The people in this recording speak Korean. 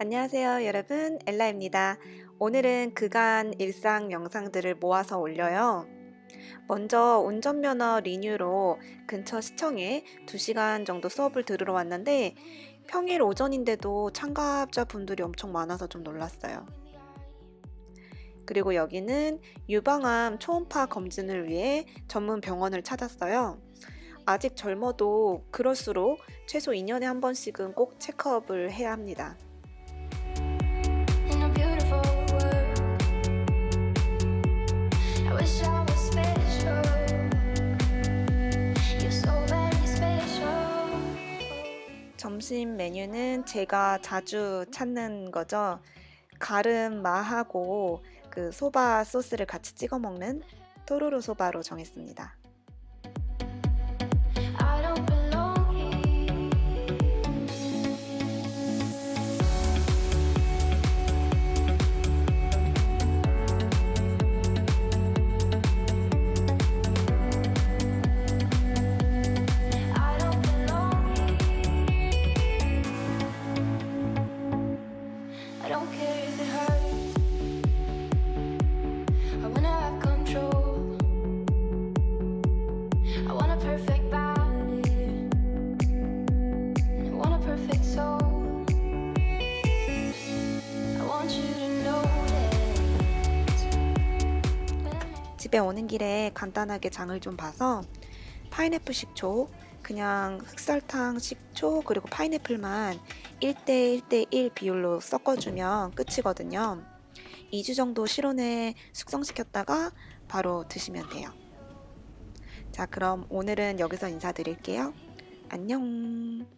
안녕하세요, 여러분. 엘라입니다. 오늘은 그간 일상 영상들을 모아서 올려요. 먼저 운전면허 리뉴로 근처 시청에 2시간 정도 수업을 들으러 왔는데 평일 오전인데도 참가자분들이 엄청 많아서 좀 놀랐어요. 그리고 여기는 유방암 초음파 검진을 위해 전문 병원을 찾았어요. 아직 젊어도 그럴수록 최소 2년에 한 번씩은 꼭 체크업을 해야 합니다. 점심 메뉴는 제가 자주 찾는 거죠. 가름마하고 그 소바 소스를 같이 찍어 먹는 토로로 소바로 정했습니다. 집에 오는 길에 간단하게 장을 좀 봐서 파인애플 식초, 그냥 흑설탕 식초, 그리고 파인애플만 1대 1대 1 비율로 섞어주면 끝이거든요. 2주 정도 실온에 숙성시켰다가 바로 드시면 돼요. 자, 그럼 오늘은 여기서 인사드릴게요. 안녕.